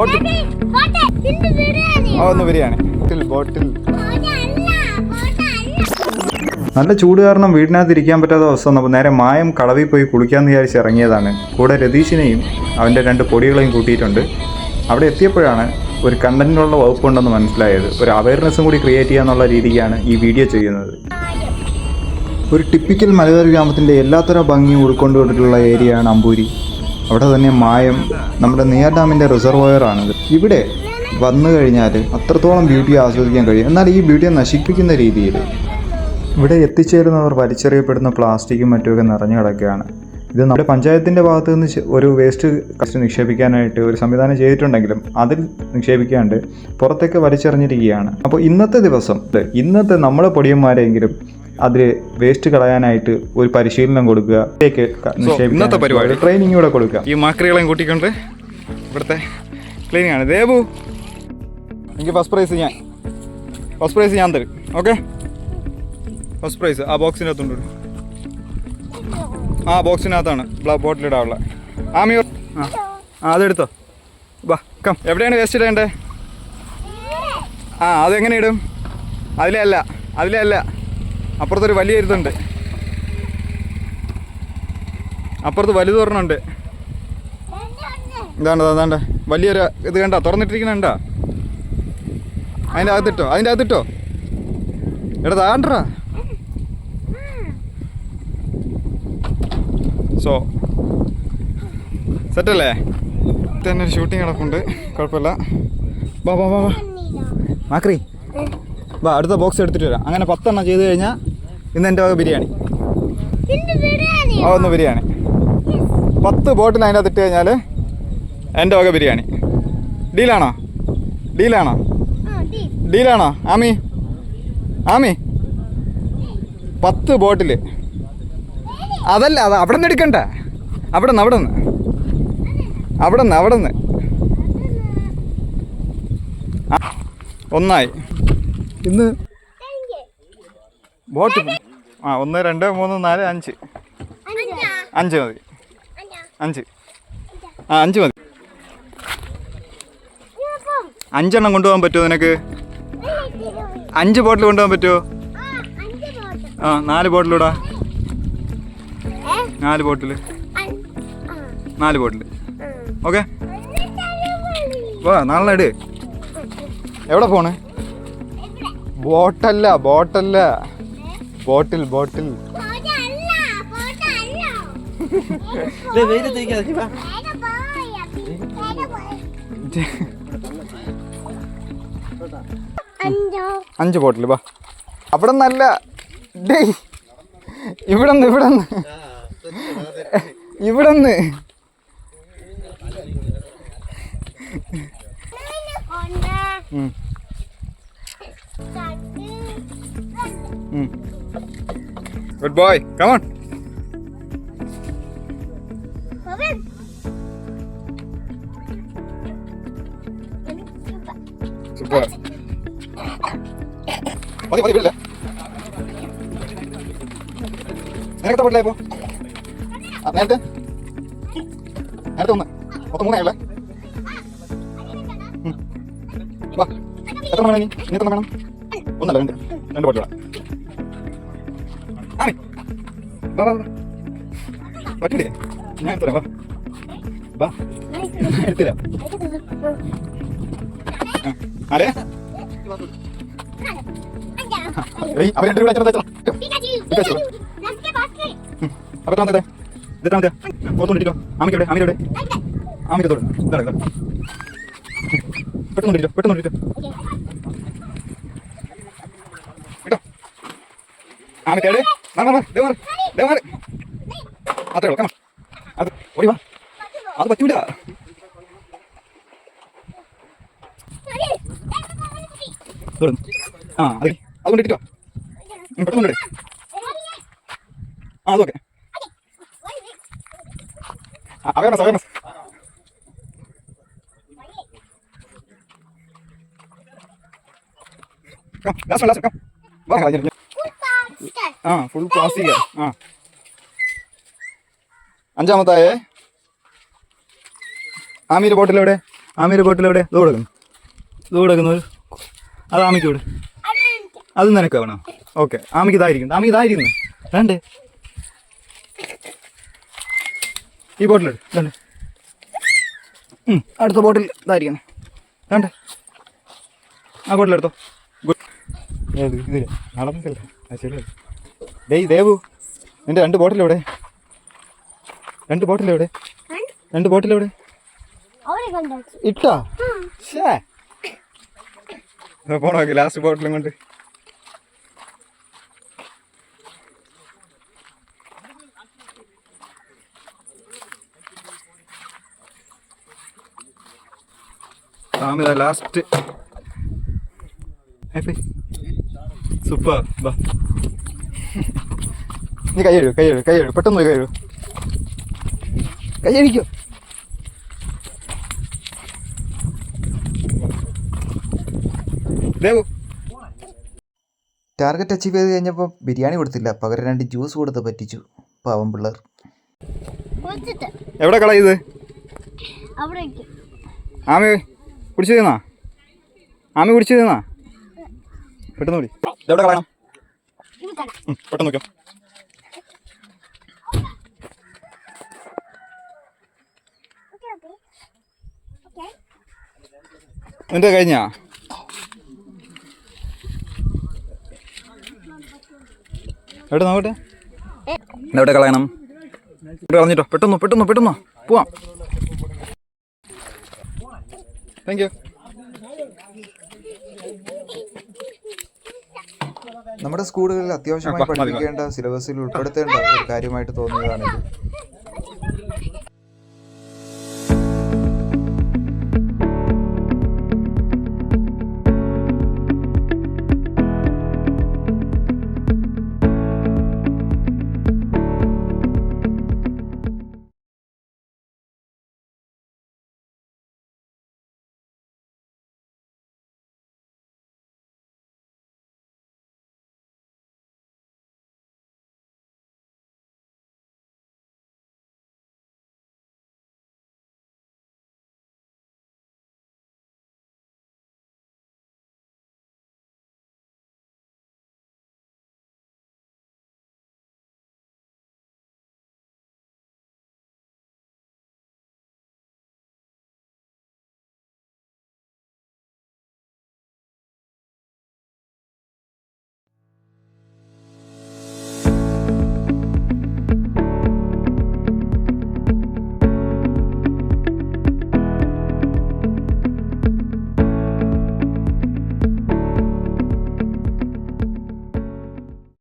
ബോട്ടിൽ. ഓ ഒന്ന് ബിരിയാണി. ബോട്ടിൽ ബോട്ടിൽ. നല്ല ചൂട് കാരണം വീടിനകത്ത് ഇരിക്കാൻ പറ്റാത്ത അവസ്ഥ വന്നപ്പോൾ നേരെ മായം കളവിൽ പോയി കുളിക്കാമെന്ന് വിചാരിച്ച് ഇറങ്ങിയതാണ്. കൂടെ രതീഷിനെയും അവന്റെ രണ്ട് പൊടികളെയും കൂട്ടിയിട്ടുണ്ട്. അവിടെ എത്തിയപ്പോഴാണ് ഒരു കണ്ടന്റിനുള്ള വകുപ്പുണ്ടെന്ന് മനസ്സിലായത്. ഒരു അവയർനെസ്സും കൂടി ക്രിയേറ്റ് ചെയ്യാന്നുള്ള രീതിക്കാണ് ഈ വീഡിയോ ചെയ്യുന്നത്. ഒരു ടിപ്പിക്കൽ മലയോര ഗ്രാമത്തിന്റെ എല്ലാത്തരം ഭംഗിയും ഉൾക്കൊണ്ടുകൊണ്ടിട്ടുള്ള ഏരിയയാണ് അമ്പൂരി. അവിടെ തന്നെ മായം നമ്മുടെ നെയ്യാർ ഡാമിന്റെ റിസർവോയറാണിത് ഇവിടെ വന്നു കഴിഞ്ഞാൽ അത്രത്തോളം ബ്യൂട്ടി ആസ്വദിക്കാൻ കഴിയും. എന്നാൽ ഈ ബ്യൂട്ടിയെ നശിപ്പിക്കുന്ന രീതിയിൽ ഇവിടെ എത്തിച്ചേരുന്നവർ വലിച്ചെറിയപ്പെടുന്ന പ്ലാസ്റ്റിക്കും മറ്റുമൊക്കെ നിറഞ്ഞു കിടക്കുകയാണ്. ഇത് നമ്മുടെ പഞ്ചായത്തിന്റെ ഭാഗത്ത് നിന്ന് ഒരു വേസ്റ്റ് കസ്റ്റ് നിക്ഷേപിക്കാനായിട്ട് ഒരു സംവിധാനം ചെയ്തിട്ടുണ്ടെങ്കിലും അതിൽ നിക്ഷേപിക്കാണ്ട് പുറത്തേക്ക് വലിച്ചെറിഞ്ഞിരിക്കുകയാണ്. അപ്പോൾ ഇന്നത്തെ ദിവസം ഇന്നത്തെ നമ്മുടെ പൊടിയന്മാരെങ്കിലും അതിൽ വേസ്റ്റ് കളയാനായിട്ട് ഒരു പരിശീലനം കൊടുക്കുക. ഇന്നത്തെ പരിപാടി. ട്രെയിനിങ് കൂടെ കൊടുക്കുക. ഈ മാക്രികളെയും കൂട്ടിക്കൊണ്ട് ഇവിടുത്തെ ക്ലീനിങ് ആണ്. ദേബു എനിക്ക് ഫസ്റ്റ് പ്രൈസ് ഞാൻ. ഫസ്റ്റ് പ്രൈസ് ഞാൻ തരും. ഓക്കെ ഫസ്റ്റ് പ്രൈസ് ആ ബോക്സിന്റെ അകത്തുണ്ട്. ആ ബോക്സിനകത്താണ് ബോട്ടിലിടാനുള്ള ആമിയോ ആ. ആ അതെടുത്തോ. വാ കം എവിടെയാണ് വേസ്റ്റ് ഇടേണ്ടത്? ആ അതെങ്ങനെ ഇടും? അതിലല്ല അല്ല. അതിലേ അല്ല. അപ്പുറത്തൊരു വലിയ ഇരുത്തുണ്ട് അപ്പുറത്ത് വലുത് ഒരെണ്ണമുണ്ട്. ഇതാണ്ട് അതാണ്ട് വലിയൊരു ഇത് കണ്ട? തുറന്നിട്ടിരിക്കണ അതിന്റെ അകത്തിട്ടോ? അതിന്റെ അകത്തിട്ടോ? എടാ താണ്ടറാ സോ സെറ്റല്ലേ തന്നെ ഒരു ഷൂട്ടിംഗ് കിടപ്പുണ്ട് കുഴപ്പമില്ല. ബാ ബാ ബാ ബാ മാക്രി ബാ അടുത്ത ബോക്സ് എടുത്തിട്ട് വരാം. അങ്ങനെ പത്തെണ്ണം ചെയ്ത് കഴിഞ്ഞാൽ ഇന്ന് എന്റെ വക ബിരിയാണി. ആ ഒന്ന് ബിരിയാണി. പത്ത് ബോട്ടിന് അതിന്റെ അകത്ത് ഇട്ട് കഴിഞ്ഞാൽ എന്റെ വക ബിരിയാണി. ഡീലാണോ? ഡീലാണോ? ഡീലാണോ? ആമി? ആമി? പത്ത് ബോട്ടിൽ അതല്ല അത് അവിടെ നിന്ന് എടുക്കണ്ട? അവിടെ നിന്ന് അവിടെ നിന്ന് അവിടെ നിന്ന് അവിടെ നിന്ന് ഒന്നായി. ഇന്ന് ബോട്ട് ആ ഒന്ന് രണ്ട് മൂന്ന് നാല് അഞ്ച്. അഞ്ച് മതി. അഞ്ച്. ആ അഞ്ച് മതി. അഞ്ചെണ്ണം കൊണ്ടുപോകാൻ പറ്റുമോ നിനക്ക്? അഞ്ച് ബോട്ടിൽ കൊണ്ടുപോകാൻ പറ്റുമോ? ആ നാല് ബോട്ടിലൂടാ. നാല് ബോട്ടിൽ നാല് ബോട്ടിൽ ഓക്കെ. വാ നാളെ എവിടെ പോണേ? ബോട്ടല്ല ബോട്ടല്ല. ബോട്ടിൽ ബോട്ടിൽ. അഞ്ച് ബോട്ടിൽ വാ. അവിടെ നല്ല ഡേയ് ഇവിടെ നിന്ന് ഇവിടെ നിന്ന് ഇവിടെ നിന്ന് ഗുഡ് ബോയ് കമോൺ സൂപ്പർ മതി മതി വിടില്ല നേരത്തെ പോയിട്ടില്ല ഇപ്പോ നേരത്തെ നേരത്തെ ഒന്ന് മൊത്തം മൂന്നായല്ലേ എത്ര വേണം ഇനി എത്ര വേണം ഒന്നല്ല രണ്ട് രണ്ട് ബോട്ടിൽ വാ ഞാൻ എടുത്തരാം വാ. വാ. എടുത്തരാം ആരെ? അവർ പെട്ടെന്ന് പെട്ടെന്ന് അത്രേ ഉള്ളൂ കമ അത് ഓടി വാ. അത് പറ്റൂല. ആ അത് അത് ഇട്ടോ പെട്ടെന്ന് കൊണ്ടിട്ട് ആ അതൊക്കെ. Awareness awareness last last come വാ കഴിഞ്ഞു ആ ഫുൾ പ്ലാസ്റ്റിക് ആ അഞ്ചാമത്തായേ? ആമീര് ബോട്ടിൽ എവിടെ? ആമീർ ബോട്ടിൽ എവിടെ? ഇത് കൊടുക്കുന്നു. ഇത് കൊടുക്കുന്നു. അത് ആമിക്ക് വിട് അത് നിനക്ക് വേണം. ഓക്കെ. ആമിക്ക് ഇതായിരിക്കും ആമിക്ക് ഇതായിരിക്കുന്നു. രണ്ട്. ഈ ബോട്ടിൽ രണ്ട്. അടുത്ത ബോട്ടിൽ ഇതായിരിക്കണം രണ്ട്. ആ ബോട്ടിൽ എടുത്തോ. ഇതില്ല നടന്നില്ല ആ ശരി ഡേയ് ദേവു എന്റെ രണ്ട് ബോട്ടിൽ എവിടെ? രണ്ട് ബോട്ടിൽ എവിടെ? രണ്ട് ബോട്ടിൽ എവിടെ? ഇട്ടാ? ഷേ പോണോ ലാസ്റ്റ് ബോട്ടിലും കൊണ്ട് ആമിത ലാസ്റ്റ് സൂപ്പർ ബാ നീ കൈ എഴുതു കൈ എഴുതു കൈ എഴുതു പെട്ടെന്ന് പോയി കൈ എഴുതു കൈ എഴുതിക്കോ ദേവു ടാർഗറ്റ് അച്ചീവ് ചെയ്ത് കഴിഞ്ഞപ്പോൾ ബിരിയാണി കൊടുത്തില്ല. പകരം രണ്ട് ജ്യൂസ് കൊടുത്ത് പറ്റിച്ചു. പാവം പിള്ളേർ. എവിടെ കളയത് ആമി കുടിച്ചു തന്നാ? ആമി കുടിച്ചു തന്നാ? പെട്ടെന്ന് വിളി എവിടെ കളയണം പെട്ടെന്ന് നോക്കാം. നിന്റെ കഴിഞ്ഞാ? എവിടെ നോക്കട്ടെ? എവിടെ കളയണം ഇവിടെ കളഞ്ഞിട്ടോ. പെട്ടെന്ന് പെട്ടെന്ന് പെട്ടെന്ന്. പോവാം. താങ്ക് യു നമ്മുടെ സ്കൂളുകളിൽ അത്യാവശ്യമായി. പഠിപ്പിക്കേണ്ട സിലബസിൽ ഉൾപ്പെടുത്തേണ്ട ഒരു കാര്യമായിട്ട് തോന്നിയതാണിത്